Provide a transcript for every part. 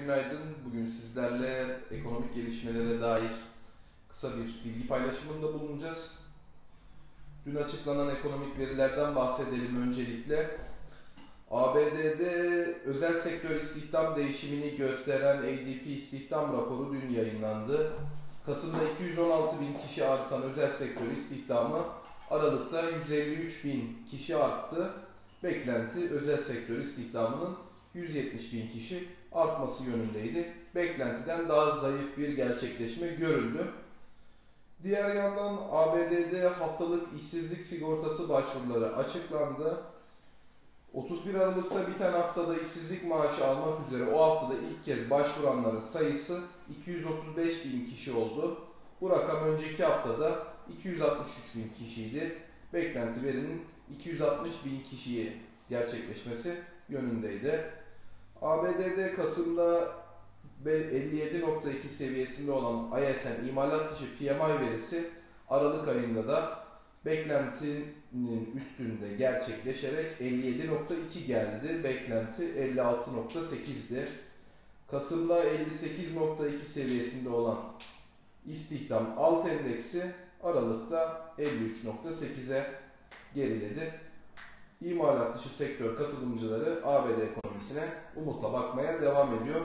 günaydın. Bugün sizlerle ekonomik gelişmelere dair kısa bir bilgi paylaşımında bulunacağız. Dün açıklanan ekonomik verilerden bahsedelim öncelikle. ABD'de özel sektör istihdam değişimini gösteren ADP istihdam raporu dün yayınlandı. Kasım'da 216 bin kişi artan özel sektör istihdamı Aralık'ta 153 bin kişi arttı. Beklenti özel sektör istihdamının 170 bin kişi artması yönündeydi. Beklentiden daha zayıf bir gerçekleşme görüldü. Diğer yandan ABD'de haftalık işsizlik sigortası başvuruları açıklandı. 31 Aralık'ta biten haftada işsizlik maaşı almak üzere o haftada ilk kez başvuranların sayısı 235 bin kişi oldu. Bu rakam önceki haftada 263 bin kişiydi. Beklenti verinin 260 bin kişiye gerçekleşmesi yönündeydi. ABD'de Kasım'da 57.2 seviyesinde olan ISM imalat dışı PMI verisi Aralık ayında da beklentinin üstünde gerçekleşerek 57.2 geldi. Beklenti 56.8'di. Kasım'da 58.2 seviyesinde olan istihdam alt endeksi Aralık'ta 53.8'e geriledi. İmalat dışı sektör katılımcıları ABD ekonomisine umutla bakmaya devam ediyor.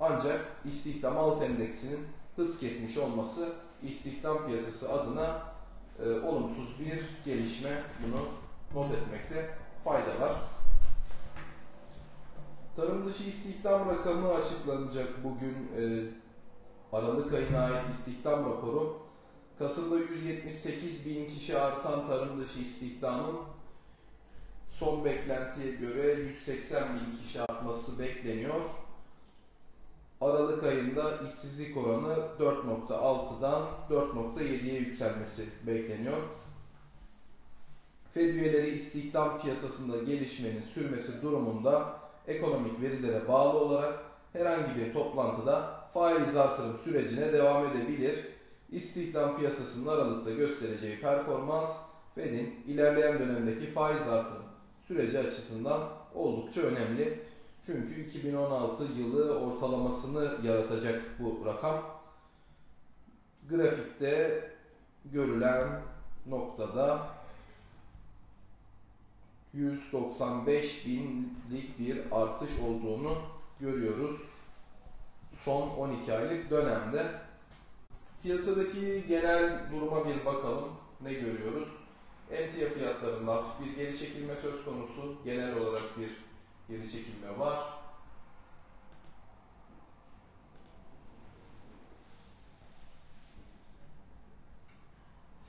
Ancak istihdam alt endeksinin hız kesmiş olması istihdam piyasası adına e, olumsuz bir gelişme. Bunu not etmekte fayda var. Tarım dışı istihdam rakamı açıklanacak bugün e, Aralık ayına ait istihdam raporu. Kasım'da 178 bin kişi artan tarım dışı istihdamın son beklentiye göre 180 bin kişi artması bekleniyor. Aralık ayında işsizlik oranı 4.6'dan 4.7'ye yükselmesi bekleniyor. Fed üyeleri istihdam piyasasında gelişmenin sürmesi durumunda ekonomik verilere bağlı olarak herhangi bir toplantıda faiz artırım sürecine devam edebilir. İstihdam piyasasının Aralık'ta göstereceği performans Fed'in ilerleyen dönemdeki faiz artırım süreci açısından oldukça önemli. Çünkü 2016 yılı ortalamasını yaratacak bu rakam. Grafikte görülen noktada 195 binlik bir artış olduğunu görüyoruz. Son 12 aylık dönemde. Piyasadaki genel duruma bir bakalım. Ne görüyoruz? Emtia fiyatlarında hafif bir geri çekilme söz konusu. Genel olarak bir geri çekilme var.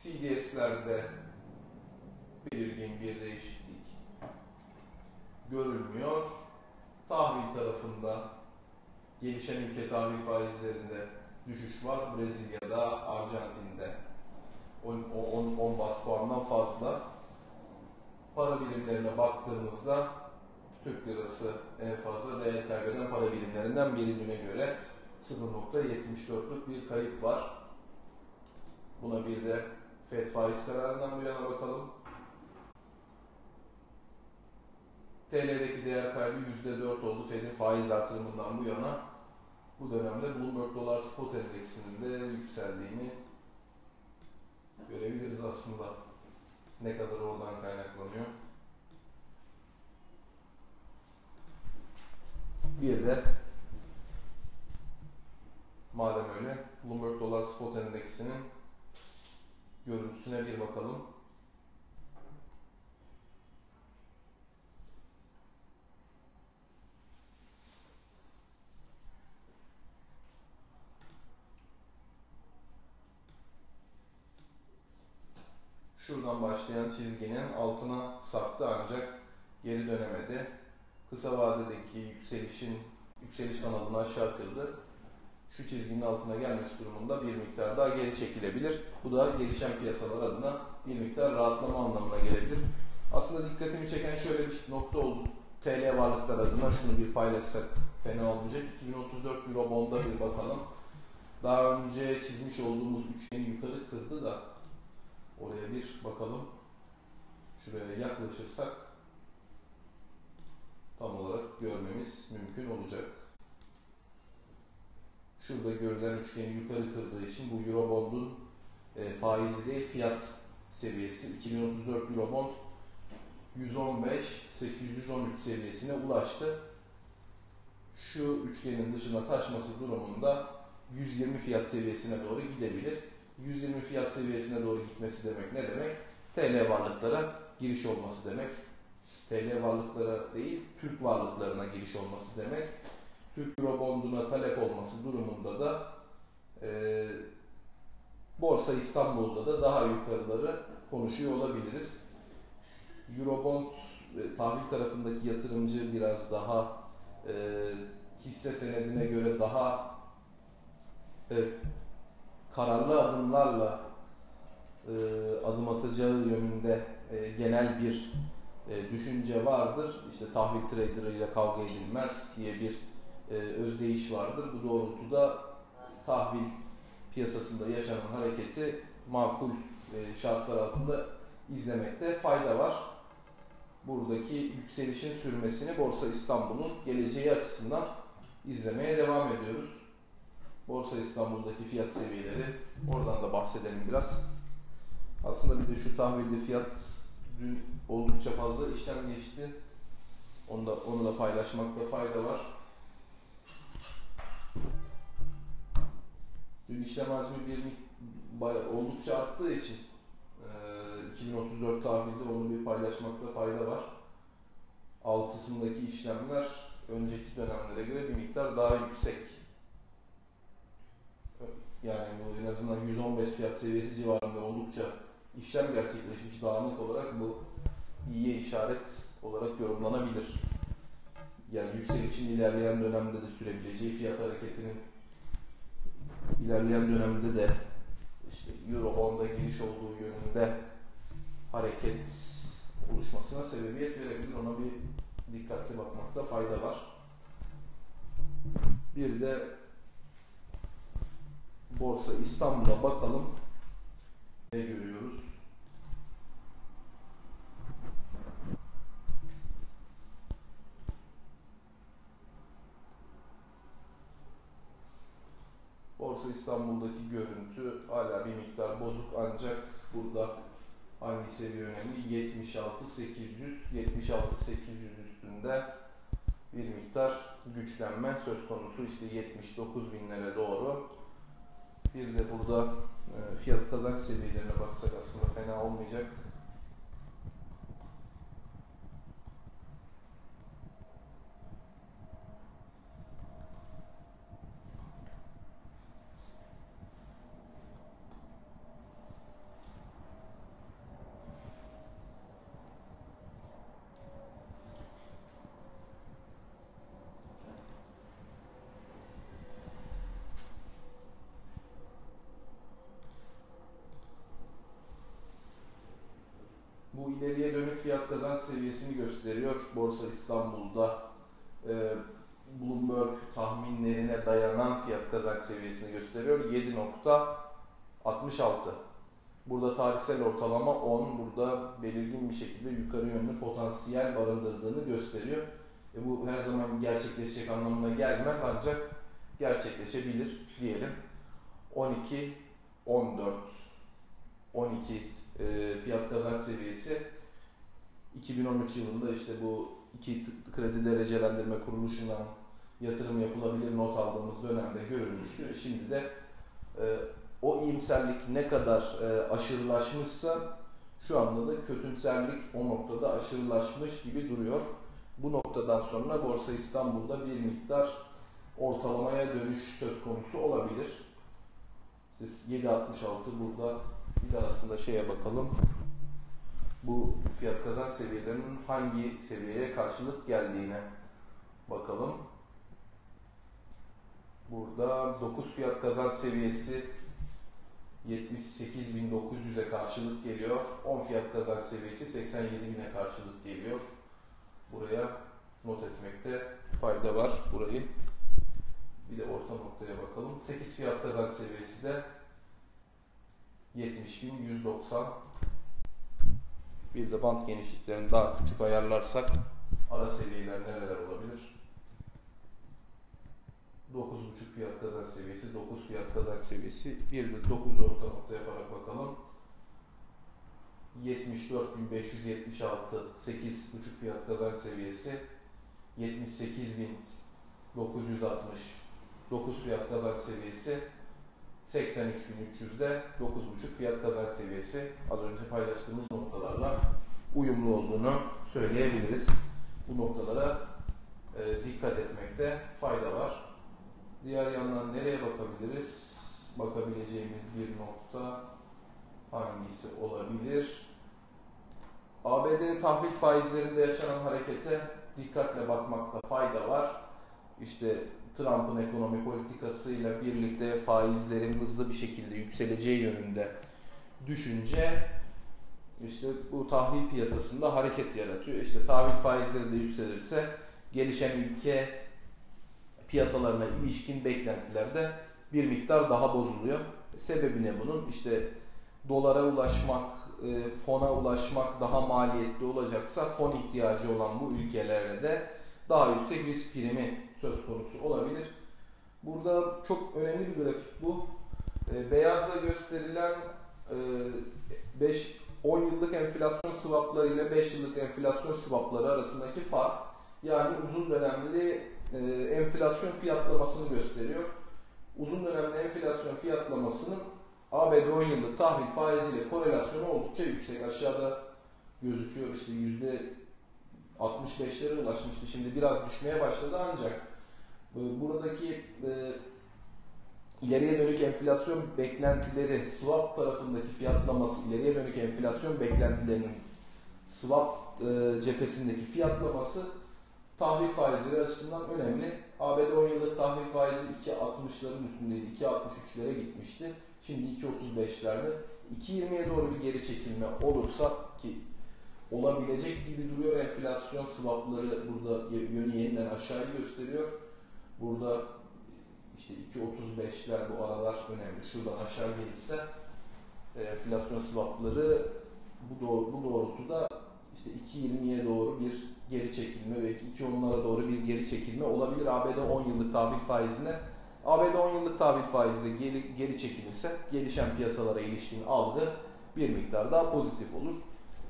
CDS'lerde belirgin bir değişiklik görülmüyor. Tahvil tarafında gelişen ülke tahvil faizlerinde düşüş var. Brezilya'da, Arjantin'de 10, 10 bas puandan fazla. Para birimlerine baktığımızda Türk lirası en fazla değer kaybeden para birimlerinden birine göre 0.74'lük bir kayıp var. Buna bir de FED faiz kararından bu yana bakalım. TL'deki değer kaybı %4 oldu Fed'in faiz artırımından bu yana. Bu dönemde Bloomberg Dolar Spot Endeksinin de yükseldiğini görebiliriz aslında. Ne kadar oradan kaynaklanıyor. Bir de madem öyle Bloomberg Dolar Spot Endeksinin görüntüsüne bir bakalım. Şuradan başlayan çizginin altına saktı ancak geri dönemedi. Kısa vadedeki yükselişin yükseliş kanalını aşağı kırdı. Şu çizginin altına gelmesi durumunda bir miktar daha geri çekilebilir. Bu da gelişen piyasalar adına bir miktar rahatlama anlamına gelebilir. Aslında dikkatimi çeken şöyle bir nokta oldu. TL varlıklar adına şunu bir paylaşsak fena olmayacak. 2034 Euro Bond'a bir bakalım. Daha önce çizmiş olduğumuz üçgeni yukarı kırdı da oraya bir bakalım. Şuraya yaklaşırsak tam olarak görmemiz mümkün olacak. Şurada görülen üçgeni yukarı kırdığı için bu Eurobond'un e, faizi değil fiyat seviyesi 2034 Eurobond 115 813 seviyesine ulaştı. Şu üçgenin dışına taşması durumunda 120 fiyat seviyesine doğru gidebilir. 120 fiyat seviyesine doğru gitmesi demek ne demek? TL varlıklara giriş olması demek. TL varlıklara değil, Türk varlıklarına giriş olması demek. Türk Euro bonduna talep olması durumunda da e, Borsa İstanbul'da da daha yukarıları konuşuyor olabiliriz. Eurobond e, tahvil tarafındaki yatırımcı biraz daha e, hisse senedine göre daha e, kararlı adımlarla e, adım atacağı yönünde e, genel bir e, düşünce vardır. İşte tahvil traderıyla kavga edilmez diye bir e, özdeyiş vardır. Bu doğrultuda tahvil piyasasında yaşanan hareketi makul e, şartlar altında izlemekte fayda var. Buradaki yükselişin sürmesini Borsa İstanbul'un geleceği açısından izlemeye devam ediyoruz. Borsa İstanbul'daki fiyat seviyeleri oradan da bahsedelim biraz. Aslında bir de şu tahvilde fiyat dün oldukça fazla işlem geçti. Onu da, onu da paylaşmakta fayda var. Dün işlem hacmi bir oldukça arttığı için e, 2034 tahvilde onu bir paylaşmakta fayda var. Altısındaki işlemler önceki dönemlere göre bir miktar daha yüksek. Yani bu en azından 115 fiyat seviyesi civarında oldukça işlem gerçekleşmiş dağınık olarak bu iyiye işaret olarak yorumlanabilir. Yani yükselişin ilerleyen dönemde de sürebileceği fiyat hareketinin ilerleyen dönemde de işte Eurobond'a giriş olduğu yönünde hareket oluşmasına sebebiyet verebilir. Ona bir dikkatli bakmakta fayda var. Bir de Borsa İstanbul'a bakalım. Ne görüyoruz? Borsa İstanbul'daki görüntü hala bir miktar bozuk ancak burada hangi seviye önemli? 76 800 76 800 üstünde bir miktar güçlenme söz konusu işte 79 binlere doğru. Bir de burada e, fiyat kazanç seviyelerine baksak aslında fena olmayacak. Bu fiyat kazanç seviyesini gösteriyor. Borsa İstanbul'da e, Bloomberg tahminlerine dayanan fiyat kazanç seviyesini gösteriyor. 7.66. Burada tarihsel ortalama 10. Burada belirgin bir şekilde yukarı yönlü potansiyel barındırdığını gösteriyor. E bu her zaman gerçekleşecek anlamına gelmez ancak gerçekleşebilir diyelim. 12, 14, 12 e, fiyat kazanç seviyesi 2013 yılında işte bu iki kredi derecelendirme kuruluşundan yatırım yapılabilir not aldığımız dönemde görülmüştü. Şimdi de e, o iyimserlik ne kadar e, aşırılaşmışsa şu anda da kötümserlik o noktada aşırılaşmış gibi duruyor. Bu noktadan sonra Borsa İstanbul'da bir miktar ortalamaya dönüş söz konusu olabilir. Siz 7.66 burada bir de aslında şeye bakalım. Bu fiyat kazanç seviyelerinin hangi seviyeye karşılık geldiğine bakalım. Burada 9 fiyat kazanç seviyesi 78.900'e karşılık geliyor. 10 fiyat kazanç seviyesi 87.000'e karşılık geliyor. Buraya not etmekte fayda var burayı. Bir de orta noktaya bakalım. 8 fiyat kazanç seviyesi de 70.190 bir de band genişliklerini daha küçük ayarlarsak ara seviyeler nereler olabilir? 9.5 fiyat kazanç seviyesi, 9 fiyat kazanç seviyesi. Bir de 9 orta nokta yaparak bakalım. 74.576 8.5 fiyat kazanç seviyesi. 78.960 9 fiyat kazanç seviyesi. 83.300'de 9.5 fiyat kazanç seviyesi. Az önce paylaştığımız noktalarla uyumlu olduğunu söyleyebiliriz. Bu noktalara e, dikkat etmekte fayda var. Diğer yandan nereye bakabiliriz? Bakabileceğimiz bir nokta hangisi olabilir? ABD tahvil faizlerinde yaşanan harekete dikkatle bakmakta fayda var. İşte Trump'ın ekonomi politikasıyla birlikte faizlerin hızlı bir şekilde yükseleceği yönünde düşünce işte bu tahvil piyasasında hareket yaratıyor. İşte tahvil faizleri de yükselirse gelişen ülke piyasalarına ilişkin beklentilerde bir miktar daha bozuluyor. Sebebi ne bunun? İşte dolara ulaşmak, e, fona ulaşmak daha maliyetli olacaksa fon ihtiyacı olan bu ülkelerde de daha yüksek risk primi söz konusu olabilir. Burada çok önemli bir grafik bu. E, beyazla gösterilen 5 e, 10 yıllık enflasyon swapları ile 5 yıllık enflasyon swapları arasındaki fark yani uzun dönemli e, enflasyon fiyatlamasını gösteriyor. Uzun dönemli enflasyon fiyatlamasının ABD 10 yıllık tahvil faiziyle korelasyonu oldukça yüksek. Aşağıda gözüküyor işte yüzde 65'lere ulaşmıştı. Şimdi biraz düşmeye başladı ancak buradaki e, ileriye dönük enflasyon beklentileri swap tarafındaki fiyatlaması ileriye dönük enflasyon beklentilerinin swap e, cephesindeki fiyatlaması tahvil faizleri açısından önemli. ABD 10 yıllık tahvil faizi 2.60'ların üstündeydi. 2.63'lere gitmişti. Şimdi 2.35'lerde. 2.20'ye doğru bir geri çekilme olursa ki olabilecek gibi duruyor enflasyon swapları burada yönü yeniden aşağıya gösteriyor. Burada işte 2.35'ler bu aralar önemli. Şuradan aşağı gelirse enflasyon swapları bu, doğru, bu doğrultuda işte 2.20'ye doğru bir geri çekilme ve 2.10'lara doğru bir geri çekilme olabilir ABD 10 yıllık tahvil faizine. ABD 10 yıllık tahvil faizi geri, geri çekilirse gelişen piyasalara ilişkin algı bir miktar daha pozitif olur.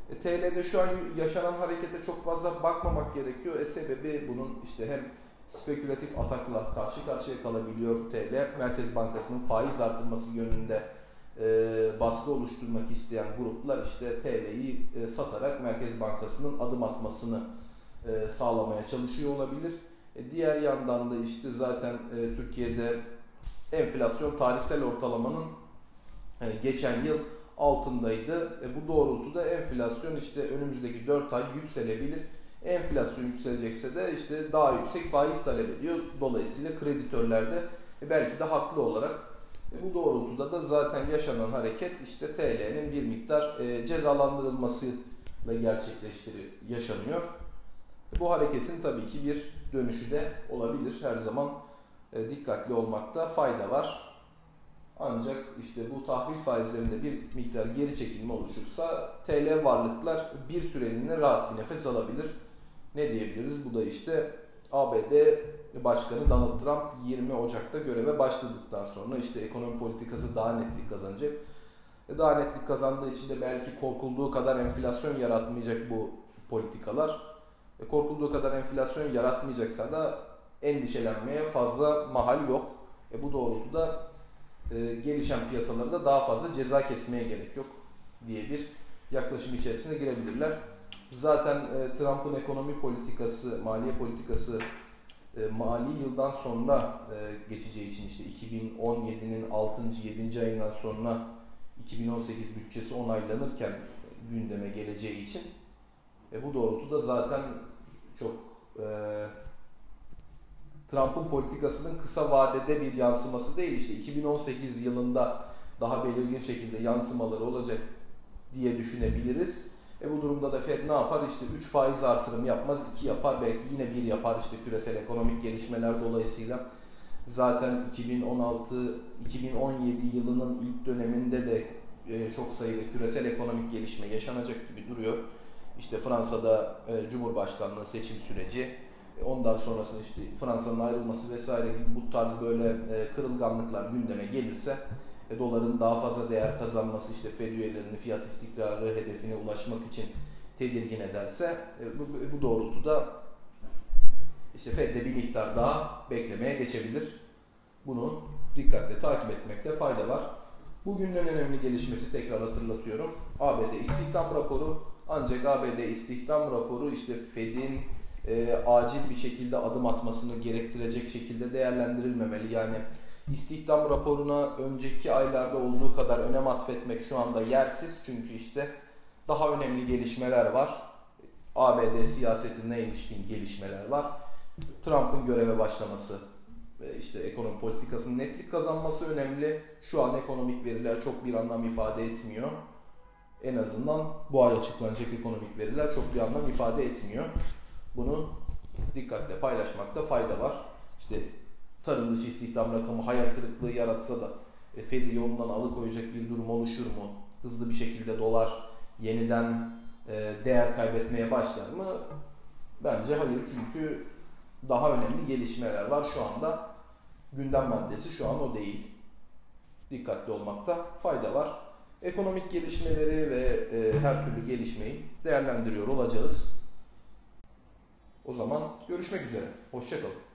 E, TL'de şu an yaşanan harekete çok fazla bakmamak gerekiyor. E, sebebi bunun işte hem spekülatif atakla karşı karşıya kalabiliyor TL. Merkez Bankası'nın faiz artırması yönünde e, baskı oluşturmak isteyen gruplar işte TL'yi e, satarak Merkez Bankası'nın adım atmasını e, sağlamaya çalışıyor olabilir. E, diğer yandan da işte zaten e, Türkiye'de enflasyon tarihsel ortalamanın e, geçen yıl altındaydı. E, bu doğrultuda enflasyon işte önümüzdeki 4 ay yükselebilir. Enflasyon yükselecekse de işte daha yüksek faiz talep ediyor. Dolayısıyla kreditörler de e, belki de haklı olarak e, bu doğrultuda da zaten yaşanan hareket işte TL'nin bir miktar e, cezalandırılmasıyla gerçekleştiriyor, yaşanıyor. E, bu hareketin tabii ki bir dönüşü de olabilir. Her zaman dikkatli olmakta fayda var. Ancak işte bu tahvil faizlerinde bir miktar geri çekilme oluşursa TL varlıklar bir süreliğine rahat bir nefes alabilir. Ne diyebiliriz? Bu da işte ABD Başkanı Donald Trump 20 Ocak'ta göreve başladıktan sonra işte ekonomi politikası daha netlik kazanacak. E daha netlik kazandığı için de belki korkulduğu kadar enflasyon yaratmayacak bu politikalar. E korkulduğu kadar enflasyon yaratmayacaksa da endişelenmeye fazla mahal yok. E bu doğrultuda e, gelişen piyasalarda daha fazla ceza kesmeye gerek yok diye bir yaklaşım içerisine girebilirler. Zaten e, Trump'ın ekonomi politikası, maliye politikası e, mali yıldan sonra e, geçeceği için işte 2017'nin 6. 7. ayından sonra 2018 bütçesi onaylanırken gündeme geleceği için e, bu doğrultuda zaten çok e, Trump'ın politikasının kısa vadede bir yansıması değil işte 2018 yılında daha belirgin şekilde yansımaları olacak diye düşünebiliriz. E bu durumda da Fed ne yapar? İşte 3 faiz artırım yapmaz, 2 yapar, belki yine 1 yapar işte küresel ekonomik gelişmeler dolayısıyla. Zaten 2016-2017 yılının ilk döneminde de e, çok sayıda küresel ekonomik gelişme yaşanacak gibi duruyor. İşte Fransa'da e, Cumhurbaşkanlığı seçim süreci, E, Ondan sonrasında işte Fransa'nın ayrılması vesaire gibi bu tarz böyle kırılganlıklar gündeme gelirse e, doların daha fazla değer kazanması işte Fed üyelerinin fiyat istikrarı hedefine ulaşmak için tedirgin ederse e, bu, bu doğrultuda işte Fed'de bir miktar daha beklemeye geçebilir. Bunu dikkatle takip etmekte fayda var. Bugünün en önemli gelişmesi tekrar hatırlatıyorum. ABD istihdam raporu. Ancak ABD istihdam raporu işte Fed'in e, acil bir şekilde adım atmasını gerektirecek şekilde değerlendirilmemeli. Yani istihdam raporuna önceki aylarda olduğu kadar önem atfetmek şu anda yersiz. Çünkü işte daha önemli gelişmeler var. ABD siyasetine ilişkin gelişmeler var. Trump'ın göreve başlaması işte ekonomi politikasının netlik kazanması önemli. Şu an ekonomik veriler çok bir anlam ifade etmiyor. En azından bu ay açıklanacak ekonomik veriler çok bir anlam ifade etmiyor. Bunu dikkatle paylaşmakta fayda var. İşte tarım dışı istihdam rakamı hayal kırıklığı yaratsa da e, Fed'i yolundan alıkoyacak bir durum oluşur mu? Hızlı bir şekilde dolar yeniden e, değer kaybetmeye başlar mı? Bence hayır çünkü daha önemli gelişmeler var şu anda. Gündem maddesi şu an o değil. Dikkatli olmakta fayda var. Ekonomik gelişmeleri ve e, her türlü gelişmeyi değerlendiriyor olacağız. O zaman görüşmek üzere. Hoşçakalın.